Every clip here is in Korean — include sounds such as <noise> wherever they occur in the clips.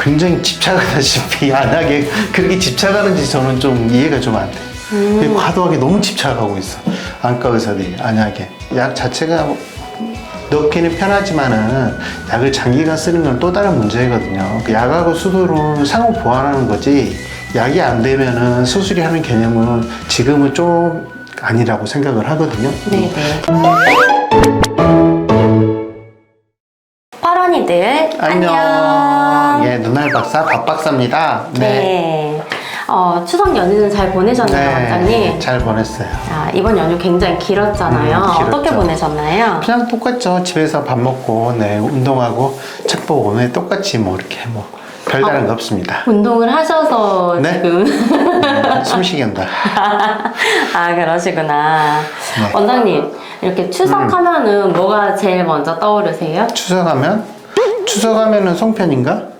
굉장히 집착하다시피 <laughs> 안 하게 그렇게 집착하는지 저는 좀 이해가 좀 안 돼. 음. 과도하게 너무 집착하고 있어. 안과 의사들이 안하게 약 자체가 넣기는 편하지만은 약을 장기간 쓰는 건 또 다른 문제거든요. 그 약하고 수술은 상호 보완하는 거지 약이 안 되면은 수술이 하는 개념은 지금은 좀 아니라고 생각을 하거든요. 네네. 파란이들 안녕. 예, 눈알 박사 박 박사입니다. 네. 어, 추석 연휴는 잘 보내셨나요, 원장님? 잘 보냈어요. 자, 이번 연휴 굉장히 길었잖아요. 음, 길었죠. 어떻게 보내셨나요? 그냥 똑같죠. 집에서 밥 먹고, 네, 운동하고, 책 보고, 네, 똑같이 뭐 이렇게 뭐 별다른 거 없습니다. 운동을 하셔서 네. 지금 숨쉬기 한다. <laughs> 아 그러시구나. 네. 원장님 이렇게 추석하면은 뭐가 제일 먼저 떠오르세요? 추석하면 추석하면은 송편인가?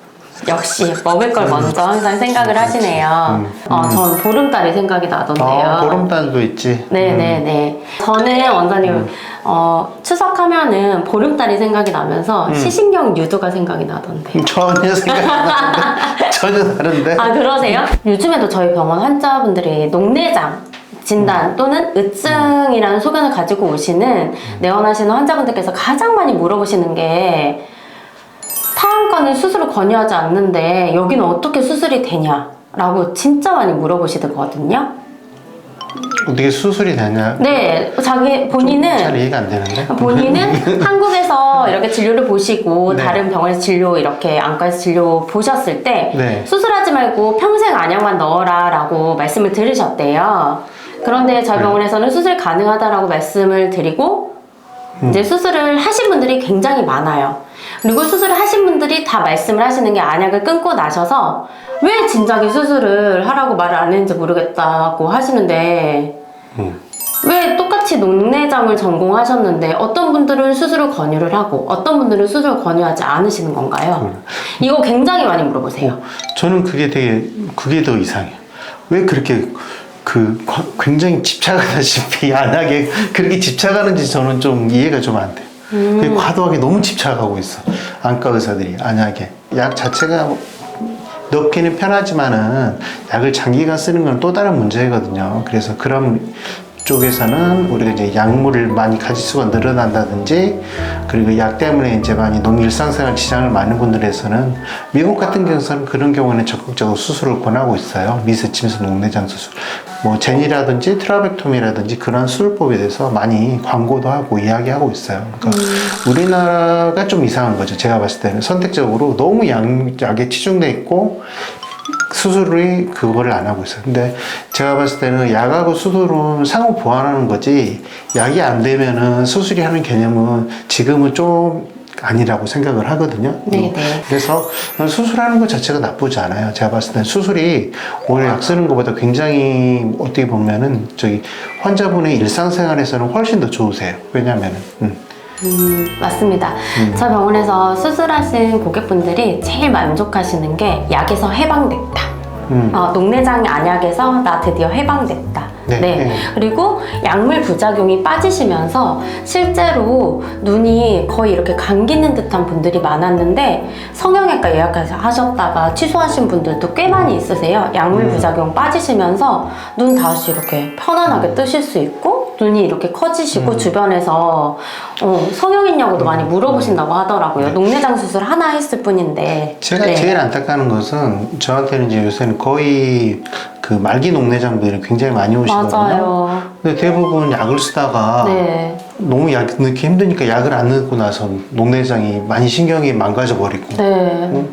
역시 먹을 걸 먼저 항상 생각을 하시네요. 어, 전 보름달이 생각이 나던데요. 음. 아, 보름달도 있지. 네네네. 저는 원장님, 음. 어, 추석하면은 보름달이 생각이 나면서 음. 시신경 유두가 생각이 나던데. <laughs> 전혀 생각이 안 나는데 <laughs> 전혀 다른데. 아, 그러세요? 요즘에도 저희 병원 환자분들이 녹내장, 진단 또는 으증이라는 소견을 가지고 오시는 내원하시는 환자분들께서 가장 많이 물어보시는 게 타형과는 수술을 권유하지 않는데 여기는 어떻게 수술이 되냐라고 진짜 많이 물어보시거든요. 어떻게 수술이 되냐? 네, 자기 본인은 잘 이해가 안 되는데. 본인은 <laughs> 한국에서 이렇게 진료를 보시고 네. 다른 병원에서 진료 이렇게 안과에서 진료 보셨을 때 네. 수술하지 말고 평생 안약만 넣어라라고 말씀을 들으셨대요. 그런데 저희 네. 병원에서는 수술 가능하다라고 말씀을 드리고 음. 이제 수술을 하신 분들이 굉장히 많아요. 그리고 수술을 하신 분들이 다 말씀을 하시는 게 안약을 끊고 나셔서 왜 진작에 수술을 하라고 말을 안 했는지 모르겠다고 하시는데 음. 왜 똑같이 녹내장을 전공하셨는데 어떤 분들은 수술을 권유를 하고 어떤 분들은 수술을 권유하지 않으시는 건가요? 음. 이거 굉장히 많이 물어보세요. 저는 그게 되게 그게 더 이상해요. 왜 그렇게 그 과- 굉장히 집착하다시피 <laughs> 안 하게 그렇게 집착하는지 저는 좀 이해가 좀 안 돼요. 그 과도하게 너무 집착하고 있어. 안과 의사들이 안하게 약 자체가 넣기는 편하지만은 약을 장기간 쓰는 건 또 다른 문제거든요. 그래서 그런 쪽에서는 우리가 이제 약물을 많이 가지수가 늘어난다든지 그리고 약 때문에 이제 많이 너무 일상생활 지장을 많은 분들에서는 미국 같은 경우는 그런 경우에는 적극적으로 수술을 권하고 있어요. 미세 침수 녹내장 수술. 뭐 제니라든지 트라벡토미라든지 그런 수술법에 대해서 많이 광고도 하고 이야기하고 있어요. 그러니까 우리나라가 좀 이상한 거죠. 제가 봤을 때는 선택적으로 너무 약, 약에 치중돼 있고 수술이 그거를 안 하고 있어요. 근데 제가 봤을 때는 약하고 수술은 상호 보완하는 거지 약이 안 되면은 수술이 하는 개념은 지금은 좀 아니라고 생각을 하거든요. 네네. 그래서 수술하는 것 자체가 나쁘지 않아요. 제가 봤을 땐 수술이 오히려 약 쓰는 것보다 굉장히 어떻게 보면은 저기 환자분의 일상생활에서는 훨씬 더 좋으세요. 왜냐면은 음. 음, 맞습니다. 저희 병원에서 수술하신 고객분들이 제일 만족하시는 게 약에서 해방됐다. 음. 어, 녹내장 안약에서 나 드디어 해방됐다. 네, 네. 그리고 약물 부작용이 빠지시면서 실제로 눈이 거의 이렇게 감기는 듯한 분들이 많았는데 성형외과 예약하셨다가 취소하신 분들도 꽤 많이 있으세요. 약물 음. 부작용 빠지시면서 눈 다시 이렇게 편안하게 뜨실 수 있고 눈이 이렇게 커지시고 주변에서 어, 성형했냐고도 많이 물어보신다고 하더라고요. 녹내장 수술 하나 했을 뿐인데. 제가 네. 제일 안타까운 것은 저한테는 이제 요새는 거의 그 말기 녹내장들이 굉장히 많이 오시거든요. 맞아요. 근데 대부분 약을 쓰다가 네. 너무 약 넣기 힘드니까 약을 안 넣고 나서 녹내장이 많이 신경이 망가져 버리고 네.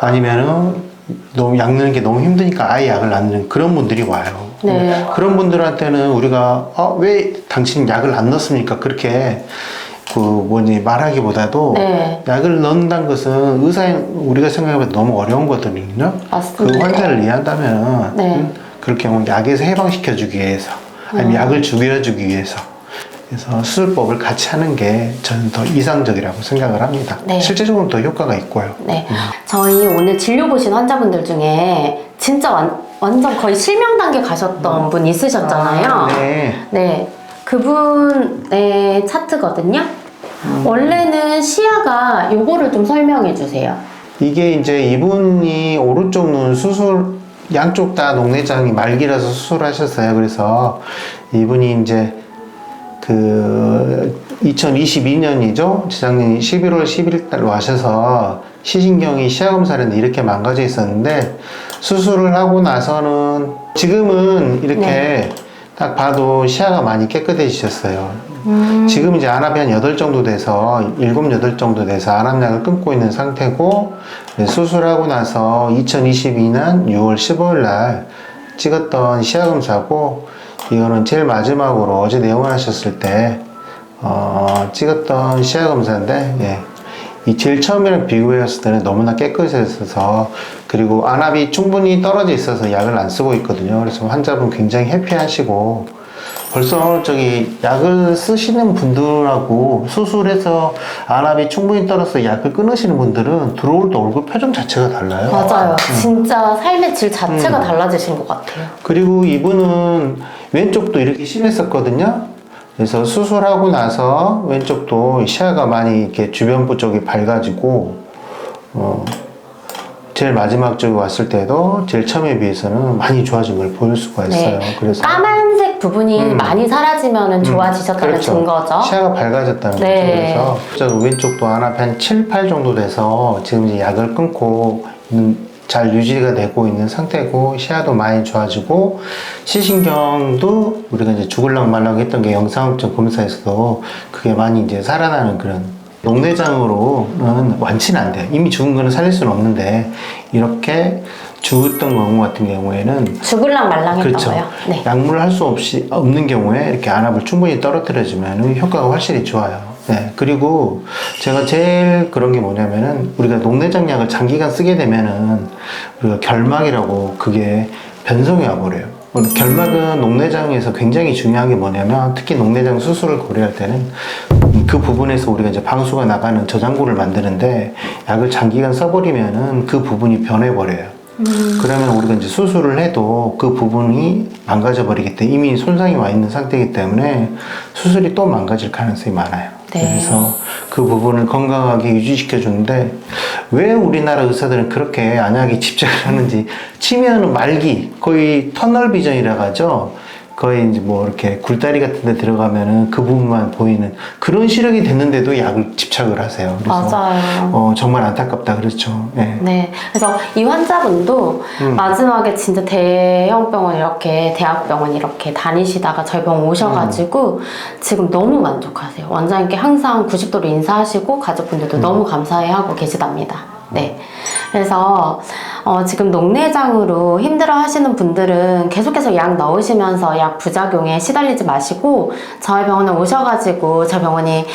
아니면은 너무 약 넣는 게 너무 힘드니까 아예 약을 안 넣는 그런 분들이 와요. 네. 그런 분들한테는 우리가 어, 왜 당신 약을 안 넣습니까? 그렇게 그 뭐니 말하기보다도 네. 약을 넣는다는 것은 의사 우리가 생각해봐도 너무 어려운 거거든요. 맞습니다. 그 환자를 이해한다면 네. 음, 그렇게 하면 약에서 해방시켜 주기 위해서 아니면 음. 약을 죽여 주기 위해서 그래서 수술법을 같이 하는 게 저는 더 이상적이라고 생각을 합니다. 네. 실제적으로 더 효과가 있고요. 네. 저희 오늘 진료 보신 환자분들 중에 진짜 완, 완전 거의 실명 단계 가셨던 분 있으셨잖아요. 아, 네. 네. 그분의 차트거든요. 원래는 시야가 요거를 좀 설명해 주세요. 이게 이제 이분이 오른쪽 눈 수술 양쪽 다 녹내장이 말기라서 수술하셨어요. 그래서 이분이 이제 그 2022년이죠. 재작년 11월 11일 달 와셔서 시신경이 시야 검사를 이렇게 망가져 있었는데 수술을 하고 나서는 지금은 이렇게 네. 딱 봐도 시야가 많이 깨끗해지셨어요. 지금 이제 안압이 한 8 정도 돼서 7, 8 정도 돼서 안압약을 끊고 있는 상태고 네, 수술하고 나서 2022년 6월 15일 날 찍었던 시야 검사고 이거는 제일 마지막으로 어제 내원하셨을 때 어, 찍었던 시야 검사인데 예. 이 제일 처음이랑 비교했을 때는 너무나 깨끗했어서 그리고 안압이 충분히 떨어져 있어서 약을 안 쓰고 있거든요. 그래서 환자분 굉장히 해피하시고 벌써 저기 약을 쓰시는 분들하고 수술해서 안압이 충분히 떨어서 약을 끊으시는 분들은 들어올 때 얼굴 표정 자체가 달라요. 맞아요. 음. 진짜 삶의 질 자체가 달라지신 것 같아요. 그리고 이분은 왼쪽도 이렇게 심했었거든요. 그래서 수술하고 나서 왼쪽도 시야가 많이 이렇게 주변부 쪽이 밝아지고, 어, 제일 마지막 쪽에 왔을 때도 제일 처음에 비해서는 많이 좋아진 걸 보일 수가 있어요. 그래서 네. 까만 색 부분이 음. 많이 사라지면 좋아지셨다는 그렇죠. 증거죠. 시야가 밝아졌다는 네. 거죠. 그래서 저 왼쪽도 하나 한 7, 8 정도 돼서 지금 이제 약을 끊고 있는- 잘 유지가 되고 있는 상태고 시야도 많이 좋아지고 시신경도 우리가 이제 죽을랑 말랑 했던 게 영상학적 검사에서도 그게 많이 이제 살아나는 그런 녹내장으로는 완치는 안 돼요. 이미 죽은 거는 살릴 수는 없는데 이렇게 죽었던 경우 같은 경우에는 죽을랑 말랑했던 그렇죠. 거요. 네. 약물을 할 수 없이 없는 경우에 이렇게 안압을 충분히 떨어뜨려주면 효과가 확실히 좋아요. 네. 그리고 제가 제일 그런 게 뭐냐면은 우리가 녹내장 약을 장기간 쓰게 되면은 우리가 결막이라고 그게 변성이 와버려요. 결막은 녹내장에서 굉장히 중요한 게 뭐냐면 특히 녹내장 수술을 고려할 때는 그 부분에서 우리가 이제 방수가 나가는 저장고를 만드는데 약을 장기간 써버리면은 그 부분이 변해버려요. 그러면 우리가 이제 수술을 해도 그 부분이 망가져 버리기 때문에 이미 손상이 와 있는 상태이기 때문에 수술이 또 망가질 가능성이 많아요. 네. 그래서 그 부분을 건강하게 유지시켜 주는데 왜 우리나라 의사들은 그렇게 안약에 <laughs> 집착을 하는지 치매는 말기 거의 터널 비전이라고 하죠. 거의 이제 뭐 이렇게 굴다리 같은 데 들어가면은 그 부분만 보이는 그런 시력이 됐는데도 약을 집착을 하세요. 그래서 맞아요. 어, 정말 안타깝다 그렇죠. 예. 네. 그래서 이 환자분도 음. 마지막에 진짜 대형 병원 이렇게 대학병원 이렇게 다니시다가 저희 병원 오셔가지고 지금 너무 만족하세요. 원장님께 항상 90도로 인사하시고 가족분들도 너무 감사해하고 계시답니다. 네. 그래서 어, 지금 녹내장으로 힘들어 하시는 분들은 계속해서 약 넣으시면서 약 부작용에 시달리지 마시고 저희 병원에 오셔가지고 저희 병원이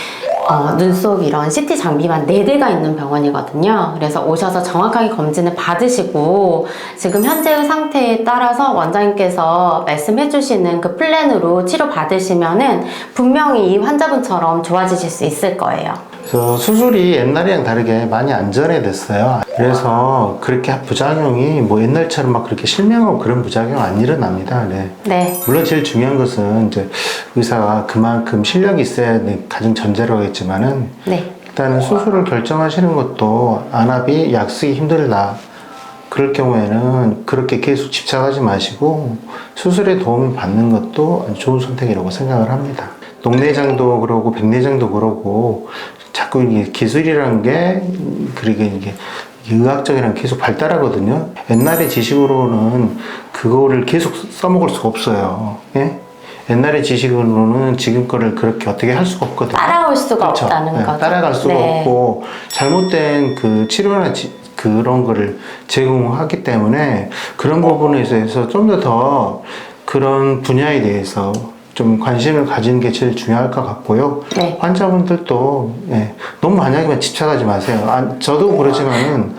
어, 눈썹 이런 CT 장비만 4대가 있는 병원이거든요. 그래서 오셔서 정확하게 검진을 받으시고 지금 현재의 상태에 따라서 원장님께서 말씀해 주시는 그 플랜으로 치료 받으시면은 분명히 이 환자분처럼 좋아지실 수 있을 거예요. 그래서 수술이 옛날이랑 다르게 많이 안전해졌어요. 그래서 그렇게 부작용이 뭐 옛날처럼 막 그렇게 실명하고 그런 부작용 안 일어납니다. 네. 네. 물론 제일 중요한 것은 이제 의사가 그만큼 실력이 있어야 가장 전제라고 했지만은 네. 일단은 수술을 결정하시는 것도 안압이 약 쓰기 힘들다. 그럴 경우에는 그렇게 계속 집착하지 마시고 수술에 도움을 받는 것도 좋은 선택이라고 생각을 합니다. 녹내장도 그러고 백내장도 그러고 자꾸 이게 기술이라는 게 그리고 이게 의학적이랑 계속 발달하거든요. 옛날의 지식으로는 그거를 계속 써먹을 수가 없어요. 예? 옛날의 지식으로는 지금 거를 그렇게 어떻게 할 수가 없거든요. 따라올 수가 그렇죠. 없다는 네, 거죠. 따라갈 수가 네. 없고 잘못된 그 치료나 지- 그런 거를 제공하기 때문에 그런 부분에 있어서 좀 더더 그런 분야에 대해서 좀 관심을 가지는 게 제일 중요할 것 같고요. 네. 환자분들도 예, 너무 안약에만 집착하지 마세요. 아, 저도 그렇지만은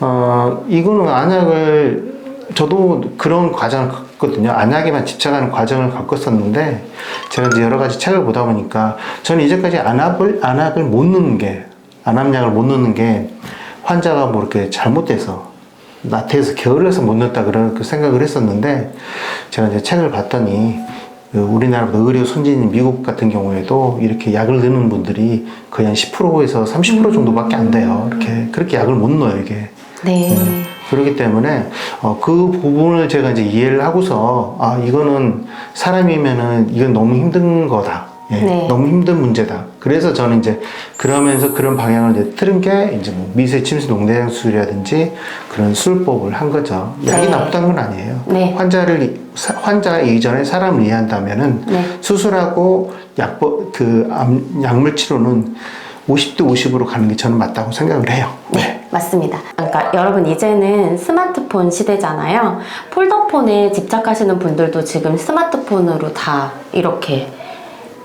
어, 이거는 안약을 저도 그런 과정을 갔거든요. 안약에만 집착하는 과정을 겪었었는데 제가 이제 여러 가지 책을 보다 보니까 저는 이제까지 안압을 안약을 못 넣는 게 안압약을 못 넣는 게 환자가 뭐 이렇게 잘못돼서 나태해서 게을러서 못 넣었다 그런 그 생각을 했었는데 제가 이제 책을 봤더니 그 우리나라보다 의료 선진인 미국 같은 경우에도 이렇게 약을 넣는 분들이 거의 한 10%에서 30% 정도밖에 안 돼요. 이렇게 그렇게 약을 못 넣어요 이게. 네. 그렇기 때문에 어, 그 부분을 제가 이제 이해를 하고서 아 이거는 사람이면은 이건 너무 힘든 거다. 예, 네. 너무 힘든 문제다. 그래서 저는 이제 그러면서 그런 방향을 이제 틀은 게 이제 뭐 미세 침수 농내장 수술이라든지 그런 수술법을 한 거죠. 약이 네. 나쁘다는 건 아니에요. 네. 환자를 사- 환자 이전에 사람을 이해한다면은 네. 수술하고 약법 그 암- 약물 치료는 50대 50으로 가는 게 저는 맞다고 생각을 해요. 네, 맞습니다. 그러니까 여러분 이제는 스마트폰 시대잖아요. 폴더폰에 집착하시는 분들도 지금 스마트폰으로 다 이렇게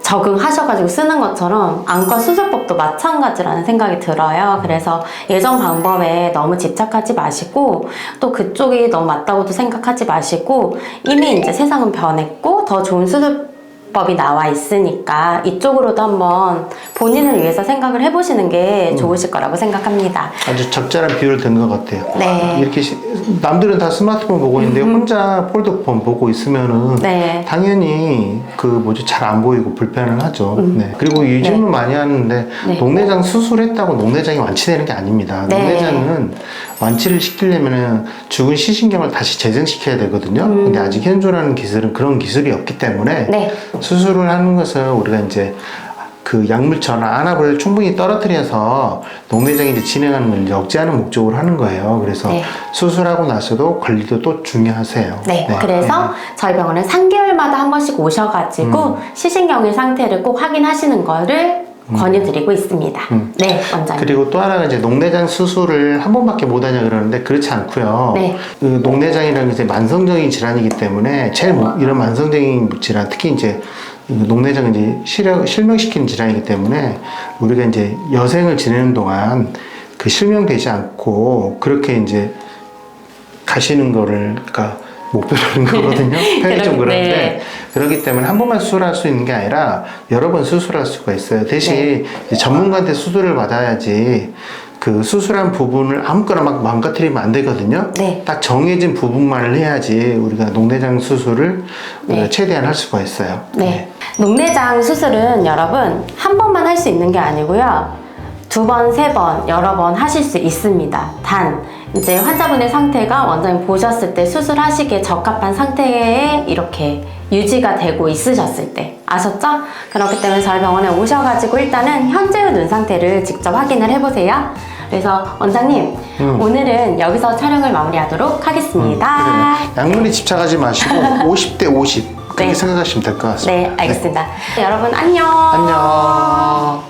적응하셔가지고 쓰는 것처럼 안과 수술법도 마찬가지라는 생각이 들어요. 그래서 예전 방법에 너무 집착하지 마시고 또 그쪽이 너무 맞다고도 생각하지 마시고 이미 이제 세상은 변했고 더 좋은 수술 법이 나와 있으니까 이쪽으로도 한번 본인을 위해서 생각을 해보시는 게 좋으실 거라고 생각합니다. 아주 적절한 비율을 든 것 같아요. 네. 음. 이렇게 시- 남들은 다 스마트폰 보고 있는데 혼자 폴더폰 보고 있으면은 네. 당연히 그 뭐지 잘 안 보이고 불편은 하죠. 네. 그리고 요즘은 많이 하는데 음. 네. 녹내장 수술했다고 녹내장이 완치되는 게 아닙니다. 네. 녹내장은 완치를 시키려면은 죽은 시신경을 다시 재생시켜야 되거든요. 근데 아직 현존하는 기술은 그런 기술이 없기 때문에 음. 네. 수술을 하는 것은 우리가 이제 그 약물처나 안압을 충분히 떨어뜨려서 녹내장이 진행하는 걸 억제하는 목적으로 하는 거예요. 그래서 네. 수술하고 나서도 관리도 또 중요하세요. 네, 그래서 저희 병원에 3개월마다 한 번씩 오셔가지고 시신경의 상태를 꼭 확인하시는 거를 권유드리고 있습니다. 네, 원장님. 그리고 또 하나가 이제 녹내장 수술을 한 번밖에 못 하냐 그러는데 그렇지 않고요. 네. 그 녹내장이라는 게 이제 만성적인 질환이기 때문에 제일 뭐- 이런 만성적인 질환 특히 이제 이 녹내장은 이제 실명, 실명시키는 질환이기 때문에 우리가 이제 여생을 지내는 동안 그 실명되지 않고 그렇게 이제 가시는 거를 그러니까 목표로 하는 <laughs> 거거든요. 그런데 네. 그렇기 때문에 한 번만 수술할 수 있는 게 아니라 여러 번 수술할 수가 있어요. 대신 네. 전문가한테 수술을 받아야지 그 수술한 부분을 아무거나 막 망가뜨리면 안 되거든요. 네. 딱 정해진 부분만을 해야지 우리가 녹내장 수술을 네. 최대한 할 수가 있어요. 네. 녹내장 수술은 여러분 한 번만 할 수 있는 게 아니고요. 두 번, 세 번, 여러 번 하실 수 있습니다. 단, 이제 환자분의 상태가 원장님 보셨을 때 수술하시기에 적합한 상태에 이렇게 유지가 되고 있으셨을 때. 아셨죠? 그렇기 때문에 저희 병원에 오셔가지고 일단은 현재의 눈 상태를 직접 확인을 해보세요. 그래서 원장님, 음. 오늘은 여기서 촬영을 마무리하도록 하겠습니다. 그래요. 약물에 집착하지 마시고 <laughs> 50대 50 그렇게 네. 생각하시면 될 것 같습니다. 네, 알겠습니다. 여러분 안녕. 안녕.